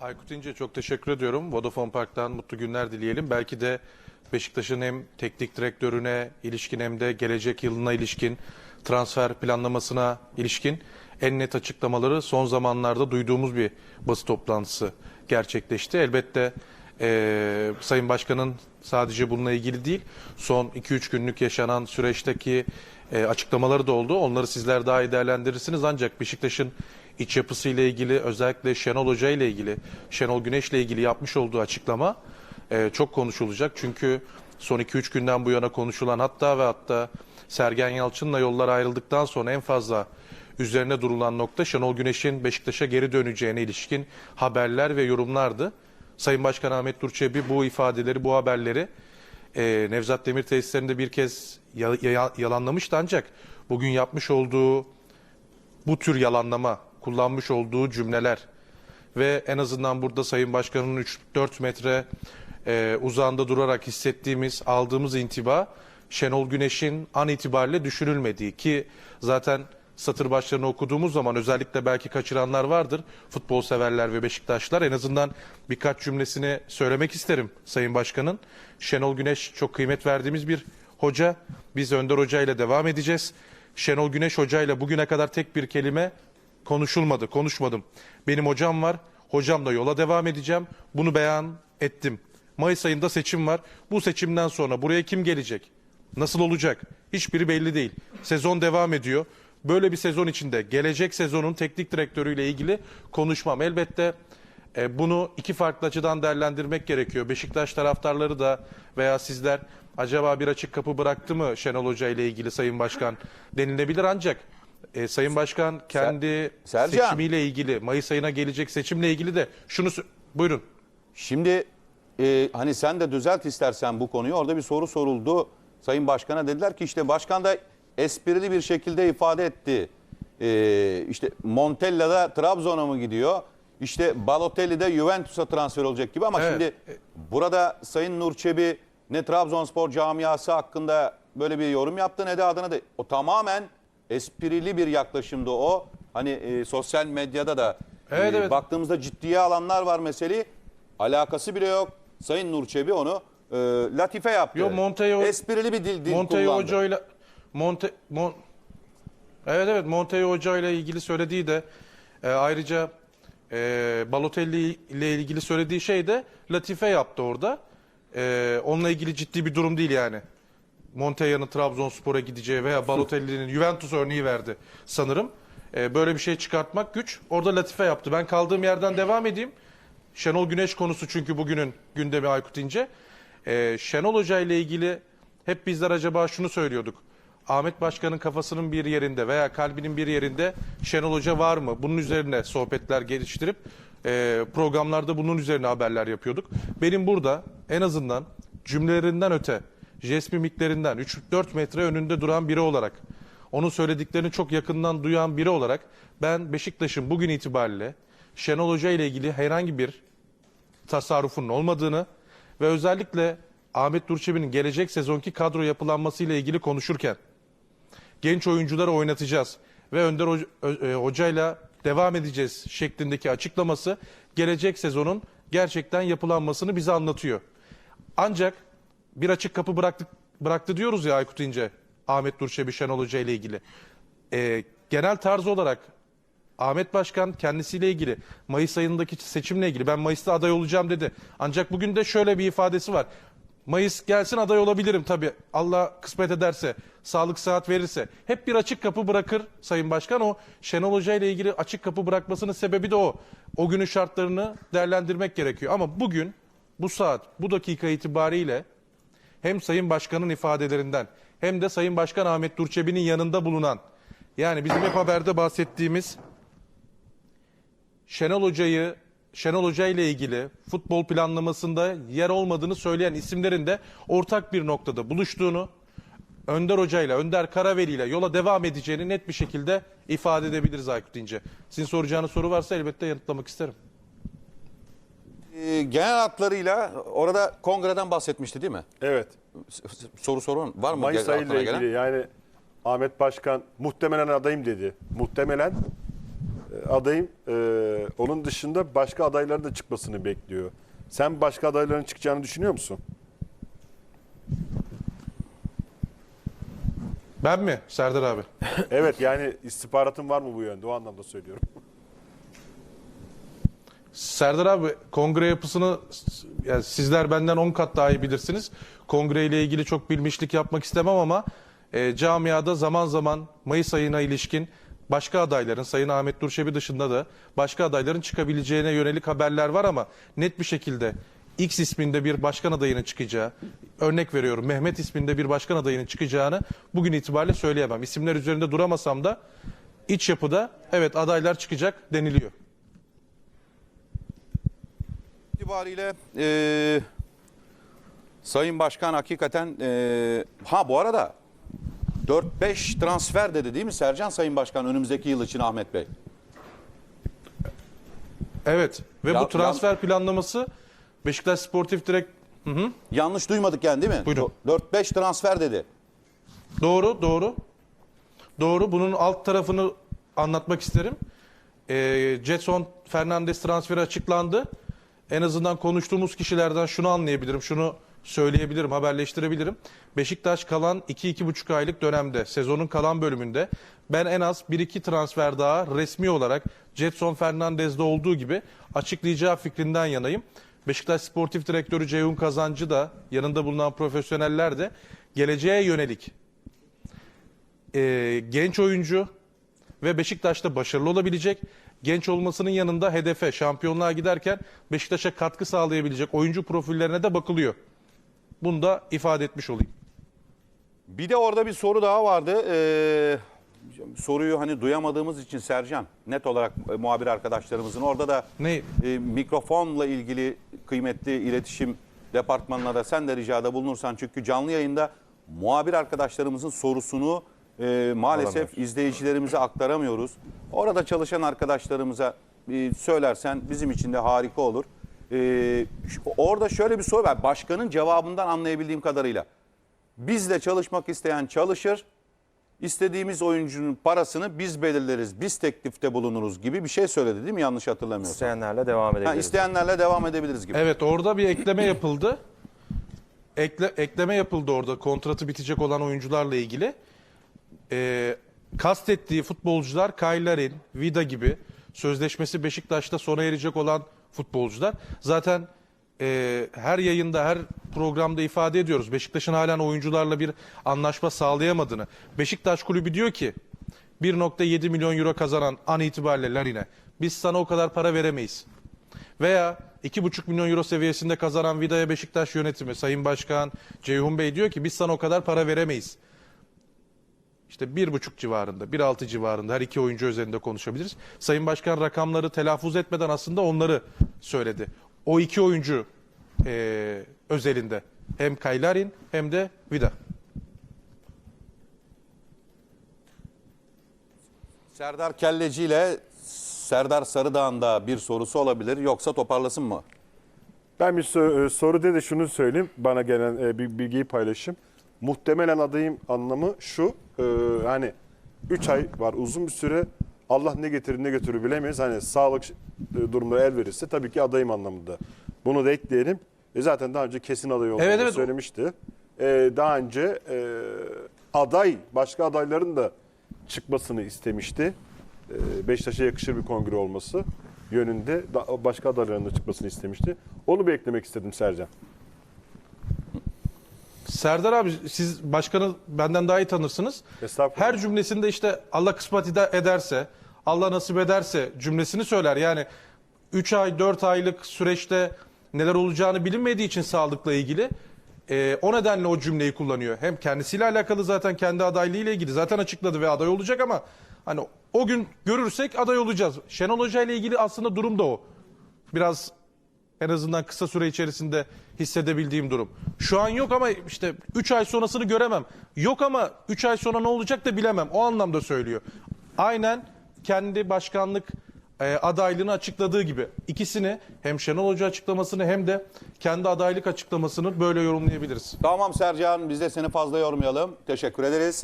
Aykut İnce çok teşekkür ediyorum. Vodafone Park'tan mutlu günler dileyelim. Belki de Beşiktaş'ın hem teknik direktörüne ilişkin hem de gelecek yılına ilişkin transfer planlamasına ilişkin en net açıklamaları son zamanlarda duyduğumuz bir basın toplantısı gerçekleşti. Elbette eee, Sayın Başkan'ın sadece bununla ilgili değil, son 2-3 günlük yaşanan süreçteki eee, açıklamaları da oldu. Onları sizler daha iyi değerlendirirsiniz. Ancak Beşiktaş'ın iç yapısıyla ilgili özellikle Şenol Hoca ile ilgili, Şenol Güneş ile ilgili yapmış olduğu açıklama eee, çok konuşulacak. Çünkü son 2-3 günden bu yana konuşulan hatta ve hatta Sergen Yalçın'la yollar ayrıldıktan sonra en fazla üzerine durulan nokta Şenol Güneş'in Beşiktaş'a geri döneceğine ilişkin haberler ve yorumlardı. Sayın Başkan Ahmet Durçebi bu ifadeleri, bu haberleri e, Nevzat Demir tesislerinde bir kez ya- ya- yalanlamıştı ancak bugün yapmış olduğu bu tür yalanlama, kullanmış olduğu cümleler ve en azından burada Sayın Başkan'ın 3-4 metre e, uzağında durarak hissettiğimiz, aldığımız intiba Şenol Güneş'in an itibariyle düşünülmediği ki zaten satır başlarını okuduğumuz zaman özellikle belki kaçıranlar vardır. Futbol severler ve Beşiktaşlar en azından birkaç cümlesini söylemek isterim Sayın Başkan'ın. Şenol Güneş çok kıymet verdiğimiz bir hoca. Biz Önder Hoca ile devam edeceğiz. Şenol Güneş Hoca ile bugüne kadar tek bir kelime konuşulmadı, konuşmadım. Benim hocam var, hocamla yola devam edeceğim. Bunu beyan ettim. Mayıs ayında seçim var. Bu seçimden sonra buraya kim gelecek? Nasıl olacak? Hiçbiri belli değil. Sezon devam ediyor. Böyle bir sezon içinde gelecek sezonun teknik direktörüyle ilgili konuşmam. Elbette e, bunu iki farklı açıdan değerlendirmek gerekiyor. Beşiktaş taraftarları da veya sizler acaba bir açık kapı bıraktı mı Şenol Hoca ile ilgili Sayın Başkan denilebilir ancak e, Sayın Başkan kendi Sercan. seçimiyle ilgili Mayıs ayına gelecek seçimle ilgili de şunu buyurun. Şimdi e, hani sen de düzelt istersen bu konuyu. Orada bir soru soruldu. Sayın Başkan'a dediler ki işte başkan da esprili bir şekilde ifade etti. E, işte Montella da Trabzon'a mı gidiyor? İşte Balotelli de Juventus'a transfer olacak gibi ama Evet. şimdi burada Sayın Nur Çebi ne Trabzonspor camiası hakkında böyle bir yorum yaptı ne de adına da o tamamen esprili bir yaklaşımdı o. Hani e, sosyal medyada da Evet, e, evet. baktığımızda ciddiye alanlar var meseleyi. Alakası bile yok. Sayın Nur Çebi onu e, latife yaptı. Yo, Monteo- Esprili bir dil, dil Monteo kullandı. Hoca ile Monte Mon Evet evet Monteo Hoca ile ilgili söylediği de e, ayrıca e, Balotelli ile ilgili söylediği şey de Latife yaptı orada. E, onunla ilgili ciddi bir durum değil yani. Montella'nın Trabzonspor'a gideceği veya Balotelli'nin Juventus örneği verdi sanırım. E, böyle bir şey çıkartmak güç. Orada Latife yaptı. Ben kaldığım yerden devam edeyim. Şenol Güneş konusu çünkü bugünün gündemi Aykut İnce. Ee, Şenol Hoca ile ilgili hep bizler acaba şunu söylüyorduk. Ahmet Başkan'ın kafasının bir yerinde veya kalbinin bir yerinde Şenol Hoca var mı? Bunun üzerine sohbetler geliştirip e, programlarda bunun üzerine haberler yapıyorduk. Benim burada en azından cümlelerinden öte, jest mimiklerinden 3-4 metre önünde duran biri olarak onun söylediklerini çok yakından duyan biri olarak ben Beşiktaş'ın bugün itibariyle Şenol Hoca ile ilgili herhangi bir tasarrufunun olmadığını ve özellikle Ahmet Durçebi'nin gelecek sezonki kadro yapılanması ile ilgili konuşurken genç oyuncuları oynatacağız ve Önder e, Hoca'yla devam edeceğiz şeklindeki açıklaması gelecek sezonun gerçekten yapılanmasını bize anlatıyor. Ancak bir açık kapı bıraktık, bıraktı diyoruz ya Aykut İnce, Ahmet Durçebi, Şenol Hoca ile ilgili. Ee, genel tarz olarak Ahmet Başkan kendisiyle ilgili Mayıs ayındaki seçimle ilgili ben Mayıs'ta aday olacağım dedi. Ancak bugün de şöyle bir ifadesi var. Mayıs gelsin aday olabilirim tabii. Allah kısmet ederse, sağlık saat verirse. Hep bir açık kapı bırakır Sayın Başkan. O Şenol Hoca ile ilgili açık kapı bırakmasının sebebi de o. O günün şartlarını değerlendirmek gerekiyor. Ama bugün, bu saat, bu dakika itibariyle hem Sayın Başkan'ın ifadelerinden hem de Sayın Başkan Ahmet Durçebi'nin yanında bulunan yani bizim hep haberde bahsettiğimiz Şenol Hoca'yı Şenol Hoca ile ilgili futbol planlamasında yer olmadığını söyleyen isimlerin de ortak bir noktada buluştuğunu Önder Hoca ile Önder Karaveli ile yola devam edeceğini net bir şekilde ifade edebiliriz Aykut İnce. Sizin soracağınız soru varsa elbette yanıtlamak isterim. E, genel hatlarıyla orada kongreden bahsetmişti değil mi? Evet. Soru sorun var mı? Mayıs ayıyla aklına ilgili gelen? yani Ahmet Başkan muhtemelen adayım dedi. Muhtemelen e, adayım. E, onun dışında başka adayların da çıkmasını bekliyor. Sen başka adayların çıkacağını düşünüyor musun? Ben mi Serdar abi? evet yani istihbaratın var mı bu yönde? O anlamda söylüyorum. Serdar abi kongre yapısını yani sizler benden 10 kat daha iyi bilirsiniz. Kongre ile ilgili çok bilmişlik yapmak istemem ama e, camiada zaman zaman Mayıs ayına ilişkin başka adayların Sayın Ahmet Durşebi dışında da başka adayların çıkabileceğine yönelik haberler var ama net bir şekilde X isminde bir başkan adayının çıkacağı, örnek veriyorum Mehmet isminde bir başkan adayının çıkacağını bugün itibariyle söyleyemem. İsimler üzerinde duramasam da iç yapıda evet adaylar çıkacak deniliyor. itibariyle e, Sayın Başkan hakikaten e, ha bu arada 4-5 transfer dedi değil mi Sercan Sayın Başkan önümüzdeki yıl için Ahmet Bey? Evet ve Ya- bu transfer planlaması Beşiktaş Sportif Direkt Yanlış duymadık yani değil mi? Buyurun. 4-5 transfer dedi. doğru doğru doğru bunun alt tarafını anlatmak isterim. Ee, Jetson Fernandes transferi açıklandı. En azından konuştuğumuz kişilerden şunu anlayabilirim, şunu söyleyebilirim, haberleştirebilirim. Beşiktaş kalan 2-2,5 aylık dönemde, sezonun kalan bölümünde ben en az 1-2 transfer daha resmi olarak Jetson Fernandez'de olduğu gibi açıklayacağı fikrinden yanayım. Beşiktaş Sportif Direktörü Ceyhun Kazancı da yanında bulunan profesyoneller de geleceğe yönelik e, genç oyuncu ve Beşiktaş'ta başarılı olabilecek. Genç olmasının yanında hedefe, şampiyonluğa giderken Beşiktaş'a katkı sağlayabilecek oyuncu profillerine de bakılıyor. Bunu da ifade etmiş olayım. Bir de orada bir soru daha vardı. Ee, soruyu hani duyamadığımız için Sercan net olarak e, muhabir arkadaşlarımızın orada da Ne? e, mikrofonla ilgili kıymetli iletişim departmanına da sen de ricada bulunursan çünkü canlı yayında muhabir arkadaşlarımızın sorusunu e, maalesef izleyicilerimize aktaramıyoruz. Orada çalışan arkadaşlarımıza e, söylersen bizim için de harika olur. E, orada şöyle bir soru var. Başkanın cevabından anlayabildiğim kadarıyla. Bizle çalışmak isteyen çalışır. İstediğimiz oyuncunun parasını biz belirleriz, biz teklifte bulunuruz gibi bir şey söyledi değil mi yanlış hatırlamıyorsam? İsteyenlerle devam Ha, edebiliriz. isteyenlerle devam edebiliriz gibi. Evet orada bir ekleme yapıldı. Ekle, ekleme yapıldı orada kontratı bitecek olan oyuncularla ilgili. Ee, kastettiği futbolcular Kaylarin, Vida gibi sözleşmesi Beşiktaş'ta sona erecek olan futbolcular. Zaten e, her yayında, her programda ifade ediyoruz. Beşiktaş'ın halen oyuncularla bir anlaşma sağlayamadığını. Beşiktaş kulübü diyor ki 1.7 milyon euro kazanan an itibariyle Larin'e biz sana o kadar para veremeyiz. Veya 2,5 milyon euro seviyesinde kazanan Vida'ya Beşiktaş yönetimi, Sayın Başkan Ceyhun Bey diyor ki biz sana o kadar para veremeyiz. İşte 1,5 civarında, 1,6 civarında her iki oyuncu üzerinde konuşabiliriz. Sayın Başkan rakamları telaffuz etmeden aslında onları söyledi. O iki oyuncu eee, özelinde hem Kaylarin hem de Vida. Serdar Kelleci ile Serdar Sarıdağ'ın da bir sorusu olabilir yoksa toparlasın mı? Ben bir e, soru de de şunu söyleyeyim. Bana gelen e, bir bilgiyi paylaşayım. Muhtemelen adayım anlamı şu. e, hani 3 ay var uzun bir süre. Allah ne getirir ne götürür bilemeyiz. Hani sağlık e, durumları el verirse tabii ki adayım anlamında. Bunu da ekleyelim. E zaten daha önce kesin aday olduğunu Evet, evet. söylemişti. E, daha önce e, aday, başka adayların da çıkmasını istemişti. E, Beşiktaş'a yakışır bir kongre olması yönünde başka adayların da çıkmasını istemişti. Onu bir eklemek istedim Sercan. Serdar abi siz başkanı benden daha iyi tanırsınız. Estağfurullah. Her cümlesinde işte Allah kısmet ede- ederse, Allah nasip ederse cümlesini söyler. Yani 3 ay 4 aylık süreçte neler olacağını bilinmediği için sağlıkla ilgili e, o nedenle o cümleyi kullanıyor. Hem kendisiyle alakalı zaten kendi adaylığı ile ilgili zaten açıkladı ve aday olacak ama hani o gün görürsek aday olacağız. Şenol Hoca ile ilgili aslında durum da o. Biraz en azından kısa süre içerisinde hissedebildiğim durum. Şu an yok ama işte 3 ay sonrasını göremem. Yok ama 3 ay sonra ne olacak da bilemem. O anlamda söylüyor. Aynen kendi başkanlık e, adaylığını açıkladığı gibi ikisini hem Şenol Hoca açıklamasını hem de kendi adaylık açıklamasını böyle yorumlayabiliriz. Tamam Sercan biz de seni fazla yormayalım. Teşekkür ederiz.